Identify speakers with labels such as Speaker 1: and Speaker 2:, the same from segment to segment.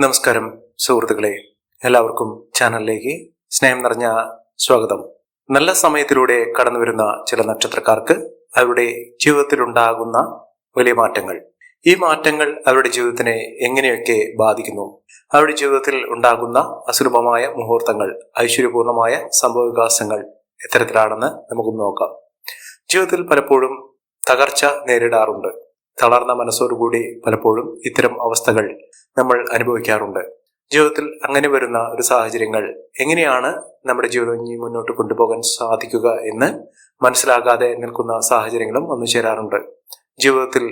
Speaker 1: നമസ്കാരം സുഹൃത്തുക്കളെ. എല്ലാവർക്കും ചാനലിലേക്ക് സ്നേഹം നിറഞ്ഞ സ്വാഗതം. നല്ല സമയത്തിലൂടെ കടന്നു വരുന്ന ചില നക്ഷത്രക്കാർക്ക് അവരുടെ ജീവിതത്തിലുണ്ടാകുന്ന വലിയ മാറ്റങ്ങൾ. ഈ മാറ്റങ്ങൾ അവരുടെ ജീവിതത്തിനെ എങ്ങനെയൊക്കെ ബാധിക്കുന്നു? അവരുടെ ജീവിതത്തിൽ ഉണ്ടാകുന്ന അസുലഭമായ മുഹൂർത്തങ്ങൾ ഐശ്വര്യപൂർണമായ സംഭവവികാസങ്ങൾ എത്തരത്തിലാണെന്ന് നമുക്ക് നോക്കാം. ജീവിതത്തിൽ പലപ്പോഴും തകർച്ച നേരിടാറുണ്ട്. തളർന്ന മനസ്സോടുകൂടി പലപ്പോഴും ഇത്തരം അവസ്ഥകൾ നമ്മൾ അനുഭവിക്കാറുണ്ട്. ജീവിതത്തിൽ അങ്ങനെ വരുന്ന ഒരു സാഹചര്യങ്ങൾ എങ്ങനെയാണ് നമ്മുടെ ജീവിതം ഇനി മുന്നോട്ട് കൊണ്ടുപോകാൻ സാധിക്കുക എന്ന് മനസ്സിലാകാതെ നിൽക്കുന്ന സാഹചര്യങ്ങളും വന്നു ചേരാറുണ്ട്. ജീവിതത്തിൽ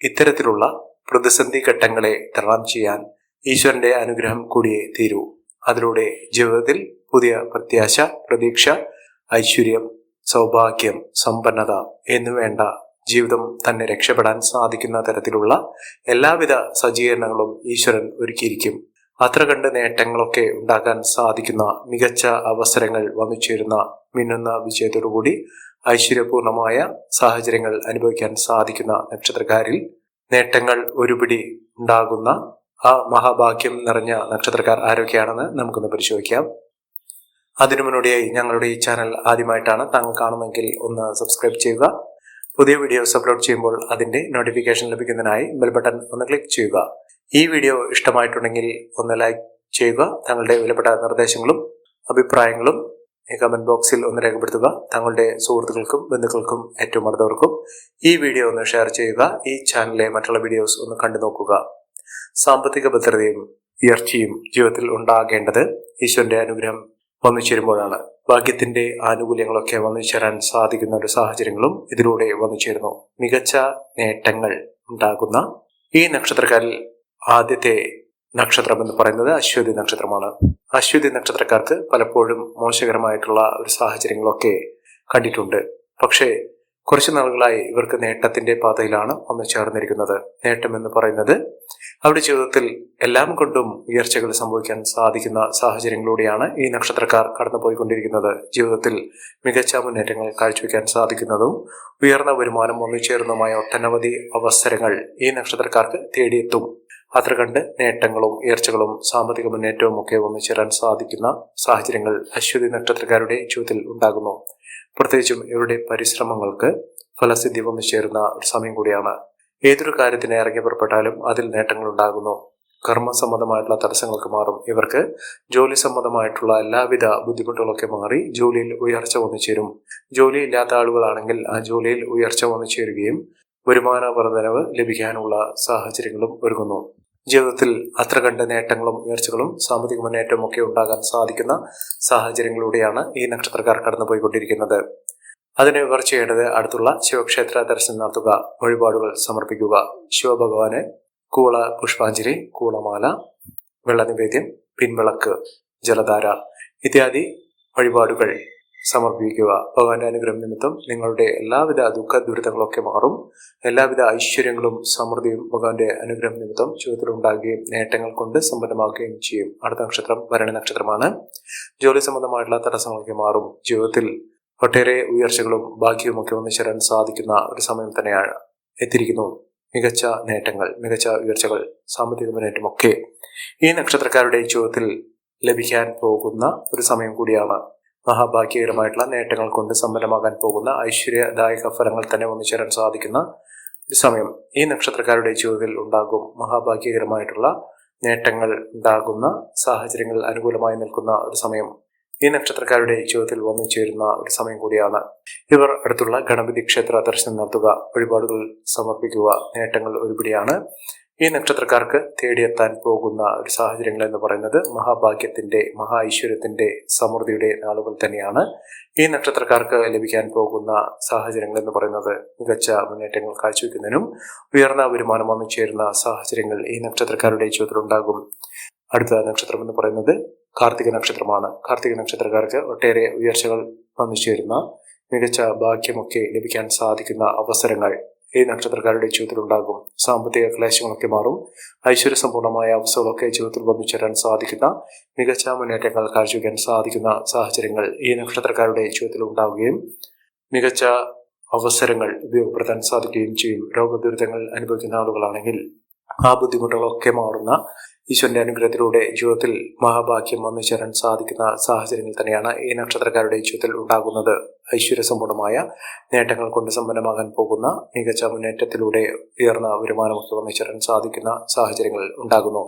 Speaker 1: ഇത്തരത്തിലുള്ള പ്രതിസന്ധി ഘട്ടങ്ങളെ തരണം ചെയ്യാൻ ഈശ്വരന്റെ അനുഗ്രഹം കൂടിയേ തീരൂ. അതിലൂടെ ജീവിതത്തിൽ പുതിയ പ്രത്യാശ പ്രതീക്ഷ ഐശ്വര്യം സൗഭാഗ്യം സമ്പന്നത എന്നുവേണ്ട ജീവിതം തന്നെ രക്ഷപ്പെടാൻ സാധിക്കുന്ന തരത്തിലുള്ള എല്ലാവിധ സജ്ജീകരണങ്ങളും ഈശ്വരൻ ഒരുക്കിയിരിക്കും. അത്ര കണ്ട് നേട്ടങ്ങളൊക്കെ ഉണ്ടാക്കാൻ സാധിക്കുന്ന മികച്ച അവസരങ്ങൾ വന്നു ചേരുന്ന മിന്നുന്ന വിജയത്തോടുകൂടി ഐശ്വര്യപൂർണമായ സാഹചര്യങ്ങൾ അനുഭവിക്കാൻ സാധിക്കുന്ന നക്ഷത്രക്കാരിൽ നേട്ടങ്ങൾ ഒരുപിടി ഉണ്ടാകുന്ന ആ മഹാഭാഗ്യം നിറഞ്ഞ നക്ഷത്രക്കാർ ആരൊക്കെയാണെന്ന് നമുക്കൊന്ന് പരിശോധിക്കാം. അതിനു മുന്നോടിയായി ഞങ്ങളുടെ ഈ ചാനൽ ആദ്യമായിട്ടാണ് താങ്കൾ കാണുമെങ്കിൽ ഒന്ന് സബ്സ്ക്രൈബ് ചെയ്യുക. പുതിയ വീഡിയോസ് അപ്ലോഡ് ചെയ്യുമ്പോൾ അതിന്റെ നോട്ടിഫിക്കേഷൻ ലഭിക്കുന്നതിനായി ബെൽ ബട്ടൺ ഒന്ന് ക്ലിക്ക് ചെയ്യുക. ഈ വീഡിയോ ഇഷ്ടമായിട്ടുണ്ടെങ്കിൽ ഒന്ന് ലൈക്ക് ചെയ്യുക. തങ്ങളുടെ വിലപ്പെട്ട നിർദ്ദേശങ്ങളും അഭിപ്രായങ്ങളും കമന്റ് ബോക്സിൽ ഒന്ന് രേഖപ്പെടുത്തുക. തങ്ങളുടെ സുഹൃത്തുക്കൾക്കും ബന്ധുക്കൾക്കും ഏറ്റവും അടുത്തവർക്കും ഈ വീഡിയോ ഒന്ന് ഷെയർ ചെയ്യുക. ഈ ചാനലിലെ മറ്റുള്ള വീഡിയോസ് ഒന്ന് കണ്ടു നോക്കുക. സാമ്പത്തിക ഭദ്രതയും ഉയർച്ചയും ജീവിതത്തിൽ ഉണ്ടാകേണ്ടത് ഈശ്വരന്റെ അനുഗ്രഹം വന്നു ചേരുമ്പോഴാണ് ഭാഗ്യത്തിന്റെ ആനുകൂല്യങ്ങളൊക്കെ വന്നു ചേരാൻ സാധിക്കുന്ന ഒരു സാഹചര്യങ്ങളും ഇതിലൂടെ വന്നു ചേരുന്നു മികച്ച നേട്ടങ്ങൾ ഉണ്ടാകുന്ന ഈ നക്ഷത്രക്കാരിൽ ആദ്യത്തെ നക്ഷത്രം എന്ന് പറയുന്നത് അശ്വതി നക്ഷത്രമാണ്. അശ്വതി നക്ഷത്രക്കാർക്ക് പലപ്പോഴും മോശകരമായിട്ടുള്ള ഒരു സാഹചര്യങ്ങളൊക്കെ കണ്ടിട്ടുണ്ട്. പക്ഷേ കുറച്ച് നാളുകളായി ഇവർക്ക് നേട്ടത്തിന്റെ പാതയിലാണ് വന്നു ചേർന്നിരിക്കുന്നത് നേട്ടം എന്ന് പറയുന്നത് അവരുടെ ജീവിതത്തിൽ എല്ലാം കൊണ്ടും ഉയർച്ചകൾ സംഭവിക്കാൻ സാധിക്കുന്ന സാഹചര്യങ്ങളിലൂടെയാണ് ഈ നക്ഷത്രക്കാർ കടന്നുപോയിക്കൊണ്ടിരിക്കുന്നത്. ജീവിതത്തിൽ മികച്ച മുന്നേറ്റങ്ങൾ കാഴ്ചവെക്കാൻ സാധിക്കുന്നതും ഉയർന്ന വരുമാനം ഒന്നുചേർന്നതുമായ ഒട്ടനവധി അവസരങ്ങൾ ഈ നക്ഷത്രക്കാർക്ക് തേടിയെത്തും. അത്ര കണ്ട് നേട്ടങ്ങളും ഉയർച്ചകളും സാമ്പത്തിക മുന്നേറ്റവും ഒക്കെ ഒന്നിച്ചേരാൻ സാധിക്കുന്ന സാഹചര്യങ്ങൾ അശ്വതി നക്ഷത്രക്കാരുടെ ജീവിതത്തിൽ ഉണ്ടാകുന്നു. പ്രത്യേകിച്ചും ഇവരുടെ പരിശ്രമങ്ങൾക്ക് ഫലസിദ്ധി വന്നു ചേരുന്ന ഒരു സമയം കൂടിയാണ് ഏതൊരു കാര്യത്തിന് ഇറങ്ങി പുറപ്പെട്ടാലും അതിൽ നേട്ടങ്ങൾ ഉണ്ടാകുന്നു കർമ്മസംബന്ധമായിട്ടുള്ള തടസ്സങ്ങൾക്ക് മാറും. ഇവർക്ക് ജോലി സംബന്ധമായിട്ടുള്ള എല്ലാവിധ ബുദ്ധിമുട്ടുകളൊക്കെ മാറി ജോലിയിൽ ഉയർച്ച വന്നു ചേരും. ജോലി ഇല്ലാത്ത ആളുകളാണെങ്കിൽ ആ ജോലിയിൽ ഉയർച്ച വന്നു ചേരുകയും വരുമാന വർധനവ് ലഭിക്കാനുള്ള സാഹചര്യങ്ങളും ഒരുങ്ങുന്നു. ജീവിതത്തിൽ അത്ര കണ്ട നേട്ടങ്ങളും ഉയർച്ചകളും സാമ്പത്തിക മുന്നേറ്റവും ഒക്കെ ഉണ്ടാകാൻ സാധിക്കുന്ന സാഹചര്യങ്ങളിലൂടെയാണ് ഈ നക്ഷത്രക്കാർ കടന്നുപോയിക്കൊണ്ടിരിക്കുന്നത്. അതിന് ഇവർ ചെയ്യേണ്ടത് അടുത്തുള്ള ശിവക്ഷേത്ര ദർശനം നടത്തുക. വഴിപാടുകൾ സമർപ്പിക്കുക. ശിവഭഗവാന് കൂള പുഷ്പാഞ്ജലി കൂളമാല വെള്ളനിവേദ്യം പിൻവിളക്ക് ജലധാര ഇത്യാദി വഴിപാടുകൾ സമർപ്പിക്കുക. ഭഗവാന്റെ അനുഗ്രഹം നിമിത്തം നിങ്ങളുടെ എല്ലാവിധ ദുഃഖ ദുരിതങ്ങളൊക്കെ മാറും. എല്ലാവിധ ഐശ്വര്യങ്ങളും സമൃദ്ധിയും ഭഗവാന്റെ അനുഗ്രഹം നിമിത്തം ജീവിതത്തിൽ ഉണ്ടാകുകയും നേട്ടങ്ങൾ കൊണ്ട് സമ്പന്നമാക്കുകയും ചെയ്യും. അടുത്ത നക്ഷത്രം ഭരണി നക്ഷത്രമാണ്. ജോലി സംബന്ധമായിട്ടുള്ള തടസ്സങ്ങളൊക്കെ മാറും. ജീവിതത്തിൽ ഒട്ടേറെ ഉയർച്ചകളും ഭാഗ്യവുമൊക്കെ ഒന്നു ചേരാൻ സാധിക്കുന്ന ഒരു സമയം തന്നെയാണ് എത്തിയിരിക്കുന്നു. മികച്ച നേട്ടങ്ങൾ മികച്ച ഉയർച്ചകൾ സാമ്പത്തിക മുന്നേറ്റമൊക്കെ ഈ നക്ഷത്രക്കാരുടെ ജീവിതത്തിൽ ലഭിക്കാൻ പോകുന്ന ഒരു സമയം കൂടിയാണ്. മഹാഭാഗ്യകരമായിട്ടുള്ള നേട്ടങ്ങൾ കൊണ്ട് സമ്പന്നമാകാൻ പോകുന്ന ഐശ്വര്യദായക ഫലങ്ങൾ തന്നെ ഒന്നിച്ചേരാൻ സാധിക്കുന്ന ഒരു സമയം ഈ നക്ഷത്രക്കാരുടെ ജീവിതത്തിൽ ഉണ്ടാകും. മഹാഭാഗ്യകരമായിട്ടുള്ള നേട്ടങ്ങൾ ഉണ്ടാകുന്ന സാഹചര്യങ്ങൾ അനുകൂലമായി നിൽക്കുന്ന ഒരു സമയം ഈ നക്ഷത്രക്കാരുടെ ജീവിതത്തിൽ വന്നു ചേരുന്ന ഒരു സമയം കൂടിയാണ് ഇവർ അടുത്തുള്ള ഗണപതി ക്ഷേത്ര ദർശനം നടത്തുക വഴിപാടുകൾ സമർപ്പിക്കുക നേട്ടങ്ങൾ ഒരുപിടിയാണ്. ഈ നക്ഷത്രക്കാർക്ക് തേടിയെത്താൻ പോകുന്ന ഒരു സാഹചര്യങ്ങൾ എന്ന് പറയുന്നത് മഹാഭാഗ്യത്തിന്റെ മഹാ ഐശ്വര്യത്തിന്റെ സമൃദ്ധിയുടെ നാളുകൾ തന്നെയാണ്. ഈ നക്ഷത്രക്കാർക്ക് ലഭിക്കാൻ പോകുന്ന സാഹചര്യങ്ങൾ എന്ന് പറയുന്നത് മികച്ച മുന്നേറ്റങ്ങൾ കാഴ്ചവെക്കുന്നതിനും ഉയർന്ന വരുമാനം വന്നു ചേരുന്ന സാഹചര്യങ്ങൾ ഈ നക്ഷത്രക്കാരുടെ ജീവിതത്തിൽ ഉണ്ടാകും. അടുത്ത നക്ഷത്രം എന്ന് പറയുന്നത് കാർത്തിക നക്ഷത്രമാണ്. കാർത്തിക നക്ഷത്രക്കാർക്ക് ഒട്ടേറെ ഉയർച്ചകൾ വന്നു ചേരുന്ന മികച്ച ഭാഗ്യമൊക്കെ ലഭിക്കാൻ സാധിക്കുന്ന അവസരങ്ങൾ ഈ നക്ഷത്രക്കാരുടെ ജീവിതത്തിൽ ഉണ്ടാകും സാമ്പത്തിക ക്ലേശങ്ങളൊക്കെ മാറും. ഐശ്വര്യ ഐശ്വര്യസമ്പൂർണമായ അവസ്ഥകളൊക്കെ ജീവിതത്തിൽ വന്നു ചേരാൻ സാധിക്കുന്ന മികച്ച മുന്നേറ്റങ്ങൾ കാഴ്ചവെക്കാൻ സാധിക്കുന്ന സാഹചര്യങ്ങൾ ഈ നക്ഷത്രക്കാരുടെ ജീവിതത്തിൽ ഉണ്ടാവുകയും മികച്ച അവസരങ്ങൾ ഉപയോഗപ്പെടുത്താൻ സാധിക്കുകയും ചെയ്യും. രോഗദുരിതങ്ങൾ അനുഭവിക്കുന്ന ആളുകളാണെങ്കിൽ ആ ബുദ്ധിമുട്ടുകളൊക്കെ മാറുന്ന ഈശ്വരന്റെ അനുഗ്രഹത്തിലൂടെ ജീവിതത്തിൽ മഹാഭാഗ്യം വന്നു ചേരാൻ സാധിക്കുന്ന സാഹചര്യങ്ങൾ തന്നെയാണ് ഈ നക്ഷത്രക്കാരുടെ ജീവിതത്തിൽ ഉണ്ടാകുന്നത്. ഐശ്വര്യസമ്പൂർണമായ നേട്ടങ്ങൾ കൊണ്ട് സമ്പന്നമാകാൻ പോകുന്ന മികച്ച മുന്നേറ്റത്തിലൂടെ ഉയർന്ന വരുമാനമൊക്കെ വന്നു ചേരാൻ സാധിക്കുന്ന സാഹചര്യങ്ങൾ ഉണ്ടാകുന്നു.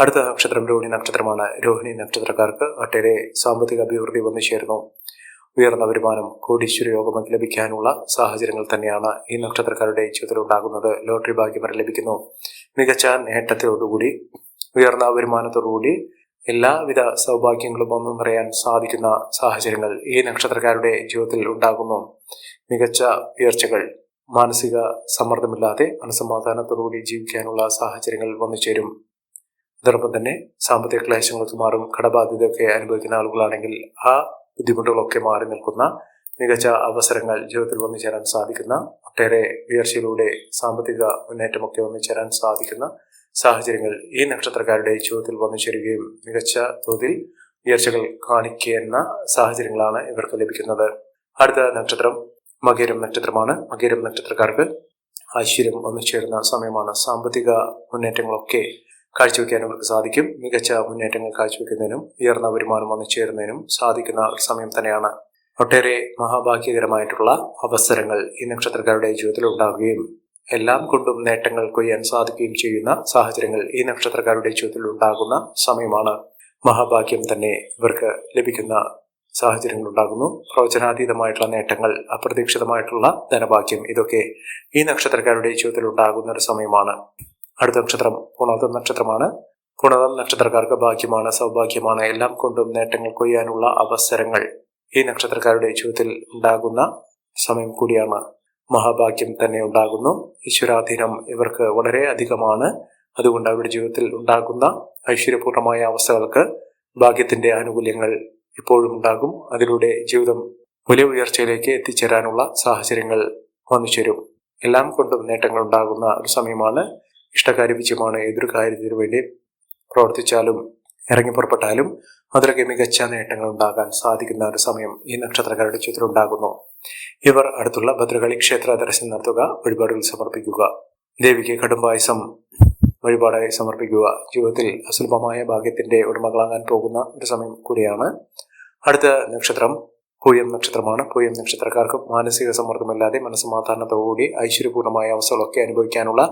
Speaker 1: അടുത്ത നക്ഷത്രം രോഹിണി നക്ഷത്രമാണ്. രോഹിണി നക്ഷത്രക്കാർക്ക് ഒട്ടേറെ സാമ്പത്തിക അഭിവൃദ്ധി വന്നു ചേരുന്നു. ഉയർന്ന വരുമാനം കോടീശ്വര യോഗമൊക്കെ ലഭിക്കാനുള്ള സാഹചര്യങ്ങൾ തന്നെയാണ് ഈ നക്ഷത്രക്കാരുടെ ജീവിതത്തിൽ ഉണ്ടാകുന്നത് ലോട്ടറി ഭാഗ്യം വരെ ലഭിക്കുന്നു. മികച്ച നേട്ടത്തോടുകൂടി ഉയർന്ന വരുമാനത്തോടുകൂടി എല്ലാവിധ സൗഭാഗ്യങ്ങളും ഒന്നും പറയാൻ സാധിക്കുന്ന സാഹചര്യങ്ങൾ ഈ നക്ഷത്രക്കാരുടെ ജീവിതത്തിൽ ഉണ്ടാകുന്നു. മികച്ച ഉയർച്ചകൾ മാനസിക സമ്മർദ്ദമില്ലാതെ മനസ്സമാധാനത്തോടുകൂടി ജീവിക്കാനുള്ള സാഹചര്യങ്ങൾ വന്നു ചേരും. അതോടൊപ്പം തന്നെ സാമ്പത്തിക ക്ലേശങ്ങൾക്ക് മാറും കടബാധ്യതയൊക്കെ അനുഭവിക്കുന്ന ആളുകളാണെങ്കിൽ ആ ബുദ്ധിമുട്ടുകളൊക്കെ മാറി നിൽക്കുന്ന മികച്ച അവസരങ്ങൾ ജീവിതത്തിൽ വന്നു ചേരാൻ സാധിക്കുന്ന ഒട്ടേറെ ഉയർച്ചയിലൂടെ സാമ്പത്തിക മുന്നേറ്റമൊക്കെ വന്നു ചേരാൻ സാധിക്കുന്ന സാഹചര്യങ്ങൾ ഈ നക്ഷത്രക്കാരുടെ ജീവിതത്തിൽ വന്നു ചേരുകയും മികച്ച തോതിൽ ഉയർച്ചകൾ കാണിക്കുന്ന സാഹചര്യങ്ങളാണ് ഇവർക്ക് ലഭിക്കുന്നത്. അടുത്ത നക്ഷത്രം മകരം നക്ഷത്രമാണ്. മകരം നക്ഷത്രക്കാർക്ക് ഐശ്വര്യം വന്നു ചേരുന്ന സമയമാണ്. സാമ്പത്തിക മുന്നേറ്റങ്ങളൊക്കെ കാഴ്ചവെക്കാൻ അവർക്ക് സാധിക്കും. മികച്ച മുന്നേറ്റങ്ങൾ കാഴ്ചവെക്കുന്നതിനും ഉയർന്ന വരുമാനം വന്നു ചേരുന്നതിനും സാധിക്കുന്ന സമയം തന്നെയാണ്. ഒട്ടേറെ മഹാഭാഗ്യകരമായിട്ടുള്ള അവസരങ്ങൾ ഈ നക്ഷത്രക്കാരുടെ ജീവിതത്തിൽ ഉണ്ടാകുകയും എല്ലാം കൊണ്ടും നേട്ടങ്ങൾ കൊയ്യാൻ സാധിക്കുകയും ചെയ്യുന്ന സാഹചര്യങ്ങൾ ഈ നക്ഷത്രക്കാരുടെ ജീവിതത്തിൽ ഉണ്ടാകുന്ന സമയമാണ്. മഹാഭാഗ്യം തന്നെ ഇവർക്ക് ലഭിക്കുന്ന സാഹചര്യങ്ങൾ ഉണ്ടാകുന്നു. പ്രവചനാതീതമായിട്ടുള്ള നേട്ടങ്ങൾ അപ്രതീക്ഷിതമായിട്ടുള്ള ധനഭാഗ്യം ഇതൊക്കെ ഈ നക്ഷത്രക്കാരുടെ ജീവിതത്തിൽ ഉണ്ടാകുന്ന ഒരു സമയമാണ്. അടുത്ത നക്ഷത്രം പുണർതം നക്ഷത്രമാണ്. പുണർതം നക്ഷത്രക്കാർക്ക് ഭാഗ്യമാണ് സൗഭാഗ്യമാണ്. എല്ലാം കൊണ്ടും നേട്ടങ്ങൾ കൊയ്യാനുള്ള അവസരങ്ങൾ ഈ നക്ഷത്രക്കാരുടെ ജീവിതത്തിൽ ഉണ്ടാകുന്ന സമയം കൂടിയാണ്. മഹാഭാഗ്യം തന്നെ ഉണ്ടാകുന്നു. ഈശ്വരാധീനം ഇവർക്ക് വളരെ അധികമാണ്. അതുകൊണ്ട് അവരുടെ ജീവിതത്തിൽ ഉണ്ടാകുന്ന ഐശ്വര്യപൂർണമായ അവസ്ഥകൾക്ക് ഭാഗ്യത്തിന്റെ ആനുകൂല്യങ്ങൾ ഇപ്പോഴും ഉണ്ടാകും. അതിലൂടെ ജീവിതം വലിയ ഉയർച്ചയിലേക്ക് എത്തിച്ചേരാനുള്ള സാഹചര്യങ്ങൾ വന്നു ചേരും എല്ലാം കൊണ്ടും നേട്ടങ്ങൾ ഉണ്ടാകുന്ന ഒരു സമയമാണ്. ഇഷ്ടകാര്യ വിജയമാണ് ഏതൊരു കാര്യത്തിനു വേണ്ടി പ്രവർത്തിച്ചാലും ഇറങ്ങി പുറപ്പെട്ടാലും അതിലൊക്കെ മികച്ച നേട്ടങ്ങൾ ഉണ്ടാകാൻ സാധിക്കുന്ന ഒരു സമയം ഈ നക്ഷത്രക്കാരുടെ ചിത്രം ഉണ്ടാകുന്നു. ഇവർ അടുത്തുള്ള ഭദ്രകാളി ക്ഷേത്ര ദർശനം നടത്തുക വഴിപാടുകൾ സമർപ്പിക്കുക. ദേവിക്ക് കടുംപായസം വഴിപാടായി സമർപ്പിക്കുക. ജീവിതത്തിൽ അസുലഭമായ ഭാഗ്യത്തിന്റെ ഉടമകളാകാൻ പോകുന്ന ഒരു സമയം കൂടിയാണ്. അടുത്ത നക്ഷത്രം പൂയം നക്ഷത്രമാണ്. പൂയം നക്ഷത്രക്കാർക്ക് മാനസിക സമ്മർദ്ദമില്ലാതെ മനസ്സമാധാനത്തോടുകൂടി ഐശ്വര്യപൂർണമായ അവസ്ഥകളൊക്കെ അനുഭവിക്കാനുള്ള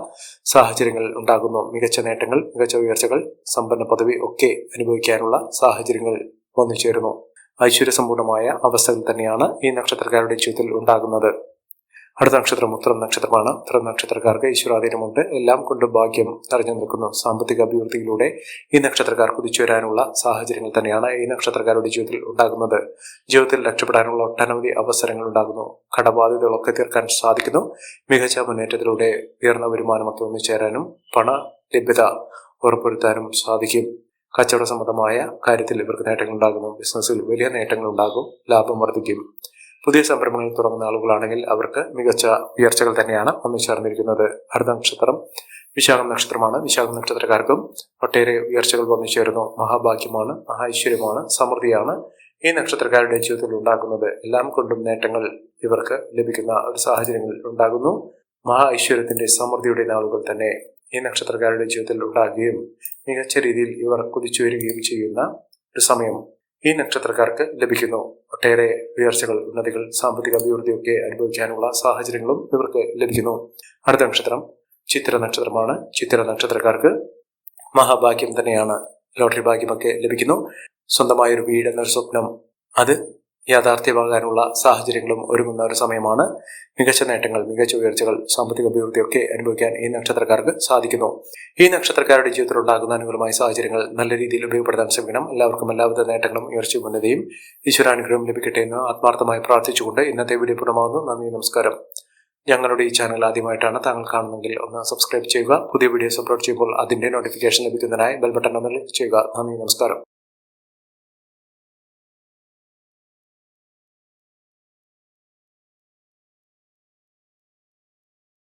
Speaker 1: സാഹചര്യങ്ങൾ ഉണ്ടാകുന്നു. മികച്ച നേട്ടങ്ങൾ മികച്ച ഉയർച്ചകൾ സമ്പന്ന പദവി ഒക്കെ അനുഭവിക്കാനുള്ള സാഹചര്യങ്ങൾ വന്നു ചേരുന്നു ഐശ്വര്യസമ്പൂർണമായ അവസ്ഥകൾ തന്നെയാണ് ഈ നക്ഷത്രക്കാരുടെ ജീവിതത്തിൽ ഉണ്ടാകുന്നത്. അടുത്ത നക്ഷത്രം ഉത്തരം നക്ഷത്രമാണ്. ഉത്തരം നക്ഷത്രക്കാർക്ക് ഈശ്വരാധീനമുണ്ട്. എല്ലാം കൊണ്ട് ഭാഗ്യം നിറഞ്ഞു നിൽക്കുന്നു. സാമ്പത്തിക അഭിവൃദ്ധിയിലൂടെ ഈ നക്ഷത്രക്കാർ കുതിച്ചു വരാനുള്ള സാഹചര്യങ്ങൾ തന്നെയാണ് ഈ നക്ഷത്രക്കാരുടെ ജീവിതത്തിൽ ഉണ്ടാകുന്നത്. ജീവിതത്തിൽ രക്ഷപ്പെടാനുള്ള ഒട്ടനവധി അവസരങ്ങൾ ഉണ്ടാകുന്നു. കടബാധ്യതകളൊക്കെ തീർക്കാൻ സാധിക്കുന്നു. മികച്ച മുന്നേറ്റത്തിലൂടെ ഉയർന്ന വരുമാനമൊക്കെ ഒന്നിച്ചേരാനും പണ ലഭ്യത ഉറപ്പുവരുത്താനും സാധിക്കും. കച്ചവട സംബന്ധമായ കാര്യത്തിൽ ഇവർക്ക് നേട്ടങ്ങൾ ഉണ്ടാകുന്നു. ബിസിനസ്സിൽ വലിയ നേട്ടങ്ങൾ ഉണ്ടാകും. ലാഭം വർദ്ധിക്കും. പുതിയ സംരംഭങ്ങൾ തുടങ്ങുന്ന ആളുകളാണെങ്കിൽ അവർക്ക് മികച്ച ഉയർച്ചകൾ തന്നെയാണ് വന്നു ചേർന്നിരിക്കുന്നത്. ഭരത നക്ഷത്രം വിശാഖം നക്ഷത്രമാണ്. വിശാഖം നക്ഷത്രക്കാർക്കും ഒട്ടേറെ ഉയർച്ചകൾ വന്നു ചേരുന്നു. മഹാഭാഗ്യമാണ് മഹാഐശ്വര്യമാണ് സമൃദ്ധിയാണ് ഈ നക്ഷത്രക്കാരുടെ ജീവിതത്തിൽ ഉണ്ടാകുന്നത് എല്ലാം കൊണ്ടും നേട്ടങ്ങൾ ഇവർക്ക് ലഭിക്കുന്ന ഒരു സാഹചര്യങ്ങൾ ഉണ്ടാകുന്നു. മഹാ ഐശ്വര്യത്തിന്റെ സമൃദ്ധിയുടെ നാളുകൾ തന്നെ ഈ നക്ഷത്രക്കാരുടെ ജീവിതത്തിൽ ഉണ്ടാകുകയും മികച്ച രീതിയിൽ ഇവർ കുതിച്ചു വരികയും ചെയ്യുന്ന ഒരു സമയം ഈ നക്ഷത്രക്കാർക്ക് ലഭിക്കുന്നു ഒട്ടേറെ ഉയർച്ചകൾ ഉന്നതികൾ സാമ്പത്തിക അഭിവൃദ്ധിയൊക്കെ അനുഭവിക്കാനുള്ള സാഹചര്യങ്ങളും ഇവർക്ക് ലഭിക്കുന്നു. അടുത്ത നക്ഷത്രം ചിത്ര നക്ഷത്രമാണ്. ചിത്ര നക്ഷത്രക്കാർക്ക് മഹാഭാഗ്യം തന്നെയാണ്. ലോട്ടറി ഭാഗ്യമൊക്കെ ലഭിക്കുന്നു. സ്വന്തമായൊരു വീട് എന്നൊരു സ്വപ്നം. അത് യാഥാർത്ഥ്യമാകാനുള്ള സാഹചര്യങ്ങളും ഒരുങ്ങുന്ന ഒരു സമയമാണ്. മികച്ച നേട്ടങ്ങൾ മികച്ച ഉയർച്ചകൾ സാമ്പത്തിക അഭിവൃദ്ധിയൊക്കെ അനുഭവിക്കാൻ ഈ നക്ഷത്രക്കാർക്ക് സാധിക്കുന്നു. ഈ നക്ഷത്രക്കാരുടെ ജീവിതത്തിൽ ഉണ്ടാകുന്ന അനുകൂലമായ സാഹചര്യങ്ങൾ നല്ല രീതിയിൽ ഉപയോഗപ്പെടുത്താൻ ശ്രമിക്കണം. എല്ലാവർക്കും എല്ലാവിധ നേട്ടങ്ങളും ഉയർച്ചയും ഉന്നതയും ഈശ്വരാനുഗ്രഹം ലഭിക്കട്ടെ എന്ന് ആത്മാർത്ഥമായി പ്രാർത്ഥിച്ചുകൊണ്ട് ഇന്നത്തെ വീഡിയോ പൂർണമാകുന്നു. നന്ദി നമസ്കാരം. ഞങ്ങളുടെ ഈ ചാനൽ ആദ്യമായിട്ടാണ് താങ്കൾ കാണുന്നതെങ്കിൽ ഒന്ന് സബ്സ്ക്രൈബ് ചെയ്യുക. പുതിയ വീഡിയോസ് അപ്ലോഡ് ചെയ്യുമ്പോൾ അതിന്റെ നോട്ടിഫിക്കേഷൻ ലഭിക്കുന്നതിനായി ബെൽ ബട്ടൺ ഒന്ന് ക്ലിക്ക് ചെയ്യുക. നന്ദി നമസ്കാരം.